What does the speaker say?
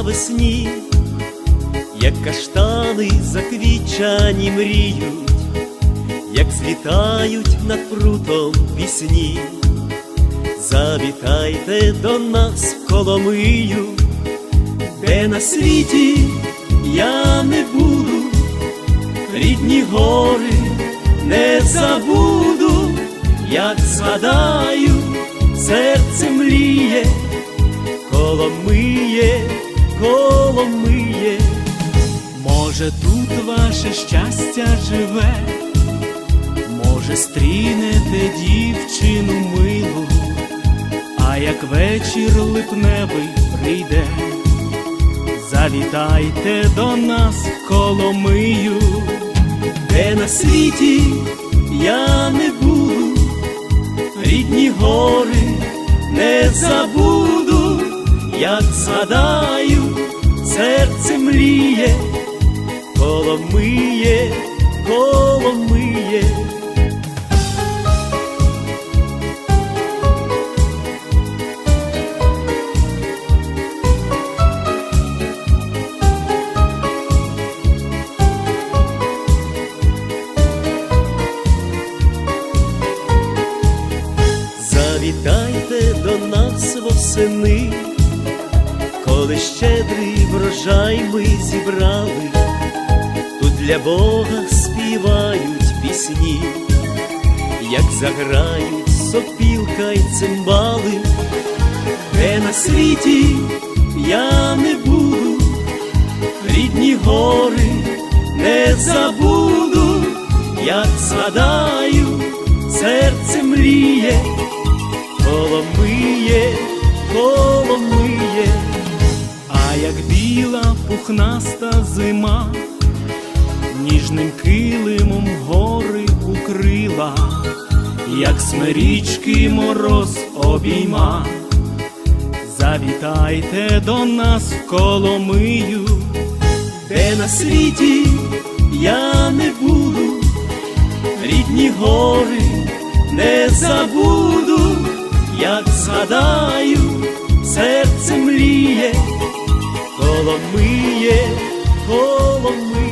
навесні, як каштани заквічані мріють, як злітають над прутом пісні. Завітайте до нас в Коломию, де на світі я не буду, рідні гори не забуду, як згадаю, серце мріє, коломиє, коломиє. Може, тут ваше щастя живе, може, стрінете дівчину милу, а як вечір липневий прийде, завітайте до нас в Коломию, де на світі я не буду, рідні гори не забуду, як згадаю, серце мріє, коломиє, коломиє. Завітайте до нас восени, коли щедрий врожай ми зібрали, тут для Бога співають пісні, як заграють сопілка й цимбали, де на світі я не буду, рідні гори не забуду, як згадаю, серце мріє, коломиє, коломиє. Як біла пухнаста зима, ніжним килимом гори укрила, як смирічки мороз обійма. Завітайте до нас в Коломию, де на світі я не буду, рідні гори не забуду, як згадаю, серце мріє, коломиє, коломиє.